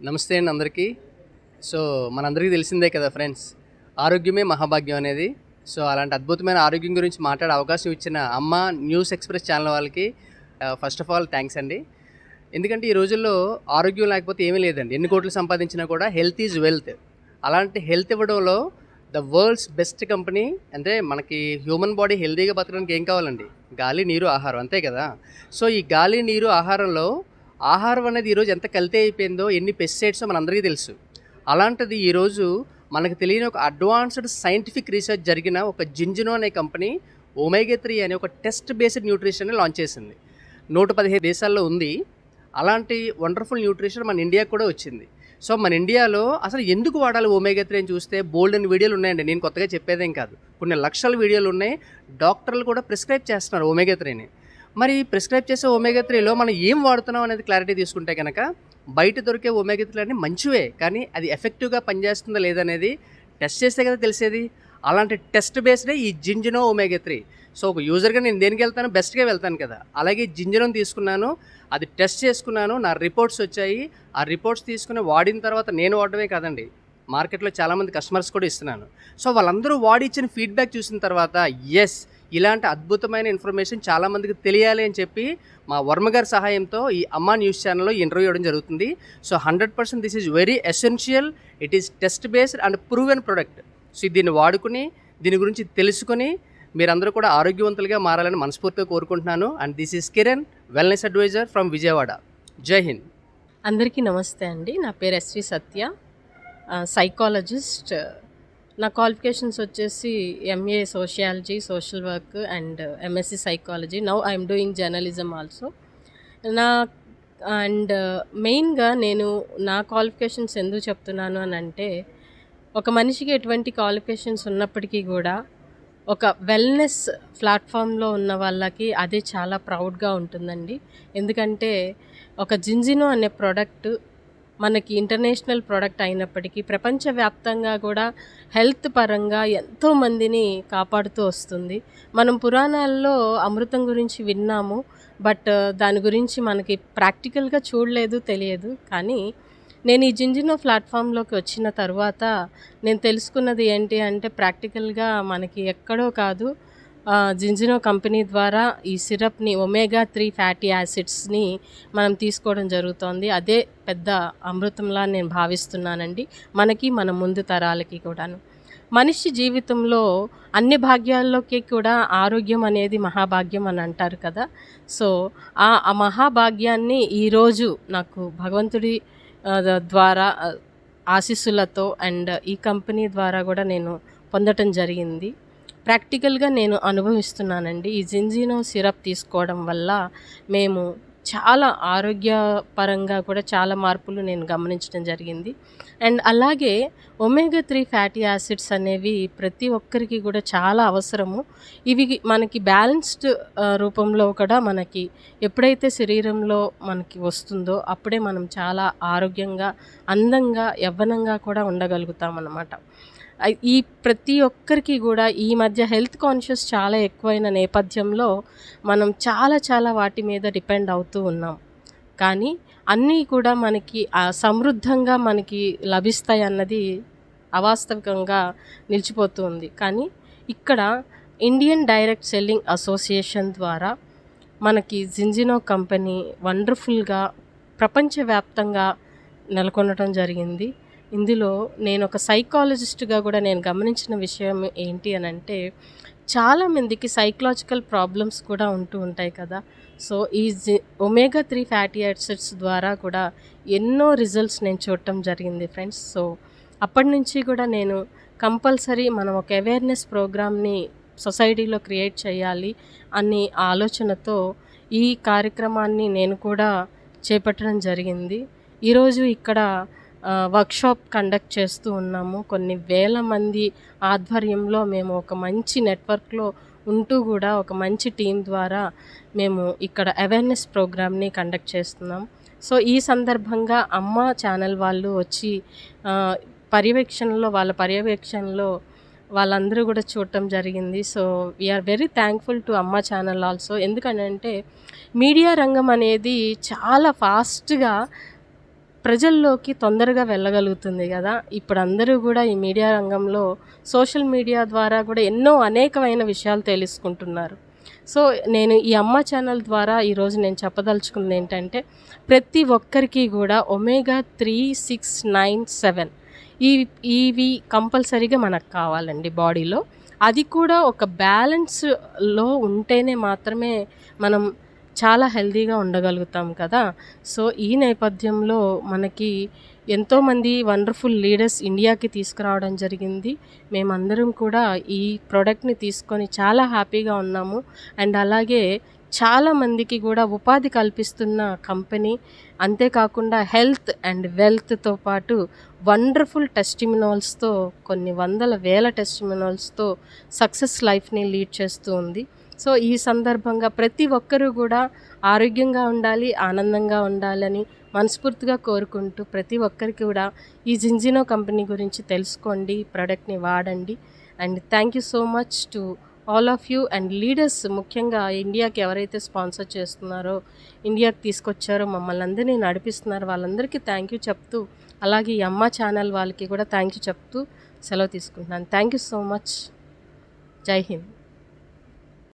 నమస్తే అండి అందరికీ. సో మనందరికీ తెలిసిందే కదా ఫ్రెండ్స్ ఆరోగ్యమే మహాభాగ్యం అనేది. సో అలాంటి అద్భుతమైన ఆరోగ్యం గురించి మాట్లాడే అవకాశం ఇచ్చిన అమ్మ న్యూస్ ఎక్స్ప్రెస్ ఛానల్ వాళ్ళకి ఫస్ట్ ఆఫ్ ఆల్ థ్యాంక్స్ అండి. ఎందుకంటే ఈ రోజుల్లో ఆరోగ్యం లేకపోతే ఏమీ లేదండి. ఎన్ని కోట్లు సంపాదించినా కూడా హెల్త్ ఈజ్ వెల్త్ అలాంటి హెల్త్ ఇవ్వడంలో ద వరల్డ్స్ బెస్ట్ కంపెనీ అంటే మనకి హ్యూమన్ బాడీ హెల్తీగా బతకడానికి ఏం కావాలండి? గాలి నీరు ఆహారం అంతే కదా. సో ఈ గాలి నీరు ఆహారంలో ఆహారం అనేది ఈరోజు ఎంత కల్తీ అయిపోయిందో ఎన్ని పెస్టిసైడ్స్ మనందరికీ తెలుసు. అలాంటిది ఈరోజు మనకు తెలియని ఒక అడ్వాన్స్డ్ సైంటిఫిక్ రీసెర్చ్ జరిగిన ఒక జింజినో అనే కంపెనీ ఒమేగా త్రీ అనే ఒక టెస్ట్ బేస్డ్ న్యూట్రిషన్ లాంచ్ చేసింది. నూట పదిహేను దేశాల్లో ఉంది. అలాంటి వండర్ఫుల్ న్యూట్రిషన్ మన ఇండియాకు కూడా వచ్చింది. సో మన ఇండియాలో అసలు ఎందుకు వాడాలి ఒమేగా త్రీ అని చూస్తే బోల్డ్ అని వీడియోలు ఉన్నాయండి. నేను కొత్తగా చెప్పేదేం కాదు. కొన్ని లక్షల వీడియోలు ఉన్నాయి. డాక్టర్లు కూడా ప్రిస్క్రైబ్ చేస్తున్నారు ఒమేగా త్రీని మరి ప్రిస్క్రైబ్ చేసే ఒమేగా త్రీలో మనం ఏం వాడుతున్నాం అనేది క్లారిటీ తీసుకుంటే కనుక బయట దొరికే ఒమేగా త్రీ అన్నీ మంచివే కానీ అది ఎఫెక్టివ్గా పనిచేస్తుందా లేదనేది టెస్ట్ చేస్తే కదా తెలిసేది. అలాంటి టెస్ట్ బేస్డే ఈ జింజనో ఒమేగా త్రీ సో ఒక యూజర్గా నేను దేనికి వెళ్తాను? బెస్ట్గా వెళ్తాను కదా. అలాగే జింజరం తీసుకున్నాను అది టెస్ట్ చేసుకున్నాను నా రిపోర్ట్స్ వచ్చాయి. ఆ రిపోర్ట్స్ తీసుకుని వాడిన తర్వాత నేను వాడడమే కాదండి మార్కెట్లో చాలామంది కస్టమర్స్ కూడా ఇస్తున్నాను. సో వాళ్ళందరూ వాడి ఇచ్చిన ఫీడ్బ్యాక్ చూసిన తర్వాత ఎస్ ఇలాంటి అద్భుతమైన ఇన్ఫర్మేషన్ చాలామందికి తెలియాలి అని చెప్పి మా వర్మ గారి సహాయంతో ఈ అమ్మా న్యూస్ ఛానల్లో ఇంటర్వ్యూ ఇవ్వడం జరుగుతుంది. So hundred percent this is very essential it is test based and proven product. So దీన్ని వాడుకుని దీని గురించి తెలుసుకొని మీరందరూ కూడా ఆరోగ్యవంతులుగా మారాలని మనస్ఫూర్తిగా కోరుకుంటున్నాను. And this is Kiran wellness advisor from Vijayawada. Jai Hind. అందరికీ నమస్తే అండి. నా పేరు ఎస్వి సత్య సైకాలజిస్ట్ నా క్వాలిఫికేషన్స్ వచ్చేసి MA sociology social work and MSc psychology now I'm doing journalism also నా అండ్ మెయిన్గా uh, నేను నా క్వాలిఫికేషన్స్ ఎందుకు చెప్తున్నాను అని అంటే ఒక మనిషికి ఎటువంటి క్వాలిఫికేషన్స్ ఉన్నప్పటికీ కూడా ఒక వెల్నెస్ ప్లాట్ఫామ్లో ఉన్న వాళ్ళకి అదే చాలా ప్రౌడ్గా ఉంటుందండి. ఎందుకంటే ఒక జింజినో అనే ప్రోడక్ట్ మనకి ఇంటర్నేషనల్ ప్రోడక్ట్ అయినప్పటికీ ప్రపంచవ్యాప్తంగా కూడా హెల్త్ పరంగా ఎంతో మందిని కాపాడుతూ వస్తుంది. మనం పురాణాల్లో అమృతం గురించి విన్నాము. బట్ దాని గురించి మనకి ప్రాక్టికల్గా చూడలేదు తెలియదు. కానీ నేను ఈ జింజినో ప్లాట్ఫామ్లోకి వచ్చిన తర్వాత నేను తెలుసుకున్నది ఏంటి అంటే ప్రాక్టికల్గా మనకి ఎక్కడో కాదు జింజినో కంపెనీ ద్వారా ఈ సిరప్ని ఒమేగా త్రీ ఫ్యాటీ యాసిడ్స్ని మనం తీసుకోవడం జరుగుతోంది. అదే పెద్ద అమృతంలా నేను భావిస్తున్నానండి. మనకి మన ముందు తరాలకి కూడాను. మనిషి జీవితంలో అన్ని భాగ్యాల్లోకి కూడా ఆరోగ్యం అనేది మహాభాగ్యం అని అంటారు కదా. సో ఆ మహాభాగ్యాన్ని ఈరోజు నాకు భగవంతుడి ద్వారా ఆశీస్సులతో అండ్ ఈ కంపెనీ ద్వారా కూడా నేను పొందటం జరిగింది. ప్రాక్టికల్గా నేను అనుభవిస్తున్నానండి. ఈ జింజినో సిరప్ తీసుకోవడం వల్ల మేము చాలా ఆరోగ్యపరంగా కూడా చాలా మార్పులు నేను గమనించడం జరిగింది. అండ్ అలాగే ఒమేగా త్రీ ఫ్యాటీ యాసిడ్స్ అనేవి ప్రతి ఒక్కరికి కూడా చాలా అవసరము. ఇవి మనకి బ్యాలెన్స్డ్ రూపంలో కూడా మనకి ఎప్పుడైతే శరీరంలో మనకి వస్తుందో అప్పుడే మనం చాలా ఆరోగ్యంగా అందంగా యవ్వనంగా కూడా ఉండగలుగుతాం అన్నమాట ఈ ప్రతి ఒక్కరికి కూడా ఈ మధ్య హెల్త్ కాన్షియస్ చాలా ఎక్కువైన నేపథ్యంలో మనం చాలా చాలా వాటి మీద డిపెండ్ అవుతూ ఉన్నాం. కానీ అన్నీ కూడా మనకి సమృద్ధంగా మనకి లభిస్తాయి అన్నది అవాస్తవికంగా నిలిచిపోతుంది కానీ ఇక్కడ ఇండియన్ డైరెక్ట్ సెల్లింగ్ అసోసియేషన్ ద్వారా మనకి జింజినో కంపెనీ వండర్ఫుల్గా ప్రపంచవ్యాప్తంగా నెలకొనడం జరిగింది. ఇందులో నేను ఒక సైకాలజిస్ట్గా కూడా నేను గమనించిన విషయం ఏంటి అని అంటే చాలామందికి సైకలాజికల్ ప్రాబ్లమ్స్ కూడా ఉంటూ ఉంటాయి కదా. సో ఈ జి ఒమేగా త్రీ ఫ్యాటీ యాసిడ్స్ ద్వారా కూడా ఎన్నో రిజల్ట్స్ నేను చూడటం జరిగింది ఫ్రెండ్స్ సో అప్పటి నుంచి కూడా నేను కంపల్సరీ మనం ఒక అవేర్నెస్ ప్రోగ్రామ్ని సొసైటీలో క్రియేట్ చేయాలి అనే ఆలోచనతో ఈ కార్యక్రమాన్ని నేను కూడా చేపట్టడం జరిగింది. ఈరోజు ఇక్కడ వర్క్షాప్ కండక్ట్ చేస్తూ ఉన్నాము. కొన్ని వేల మంది ఆధ్వర్యంలో మేము ఒక మంచి నెట్వర్క్లో ఉంటూ కూడా ఒక మంచి టీం ద్వారా మేము ఇక్కడ అవేర్నెస్ ప్రోగ్రామ్ని కండక్ట్ చేస్తున్నాం. సో ఈ సందర్భంగా అమ్మ ఛానల్ వాళ్ళు వచ్చి పర్యవేక్షణలో వాళ్ళ పర్యవేక్షణలో వాళ్ళందరూ కూడా చూడటం జరిగింది. So we're very thankful to Amma channel also ఎందుకంటే మీడియా రంగం అనేది చాలా ఫాస్ట్గా ప్రజల్లోకి తొందరగా వెళ్ళగలుగుతుంది కదా. ఇప్పుడు అందరూ కూడా ఈ మీడియా రంగంలో సోషల్ మీడియా ద్వారా కూడా ఎన్నో అనేకమైన విషయాలు తెలుసుకుంటున్నారు. సో నేను ఈ అమ్మ ఛానల్ ద్వారా ఈరోజు నేను చెప్పదలుచుకున్నది ఏంటంటే ప్రతి ఒక్కరికి కూడా omega three six nine seven ఈ ఇవి కంపల్సరీగా మనకు కావాలండి బాడీలో. అది కూడా ఒక బ్యాలెన్స్లో ఉంటేనే మాత్రమే మనం చాలా హెల్దీగా ఉండగలుగుతాం కదా. సో ఈ నేపథ్యంలో మనకి ఎంతోమంది వండర్ఫుల్ లీడర్స్ ఇండియాకి తీసుకురావడం జరిగింది. మేమందరం కూడా ఈ ప్రోడక్ట్ని తీసుకొని చాలా హ్యాపీగా ఉన్నాము. అండ్ అలాగే చాలా మందికి కూడా ఉపాధి కల్పిస్తున్న కంపెనీ అంతేకాకుండా హెల్త్ అండ్ వెల్త్తో పాటు వండర్ఫుల్ టెస్టిమినాల్స్తో కొన్ని వందల వేల టెస్టిమినాల్స్తో సక్సెస్ లైఫ్ని లీడ్ చేస్తూ ఉంది. సో ఈ సందర్భంగా ప్రతి ఒక్కరూ కూడా ఆరోగ్యంగా ఉండాలి ఆనందంగా ఉండాలని మనస్ఫూర్తిగా కోరుకుంటూ ప్రతి ఒక్కరికి కూడా ఈ జింజినో కంపెనీ గురించి తెలుసుకోండి ప్రోడక్ట్ని వాడండి. And thank you so much to all of you and leaders ముఖ్యంగా ఇండియాకి ఎవరైతే స్పాన్సర్ చేస్తున్నారో ఇండియాకి తీసుకొచ్చారో మమ్మల్ని అందరినీ నడిపిస్తున్నారో వాళ్ళందరికీ థ్యాంక్ యూ చెప్తూ అలాగే ఈ అమ్మ ఛానల్ వాళ్ళకి కూడా థ్యాంక్ యూ చెప్తూ సెలవు తీసుకుంటున్నాను. Thank you so much. Jai Hind.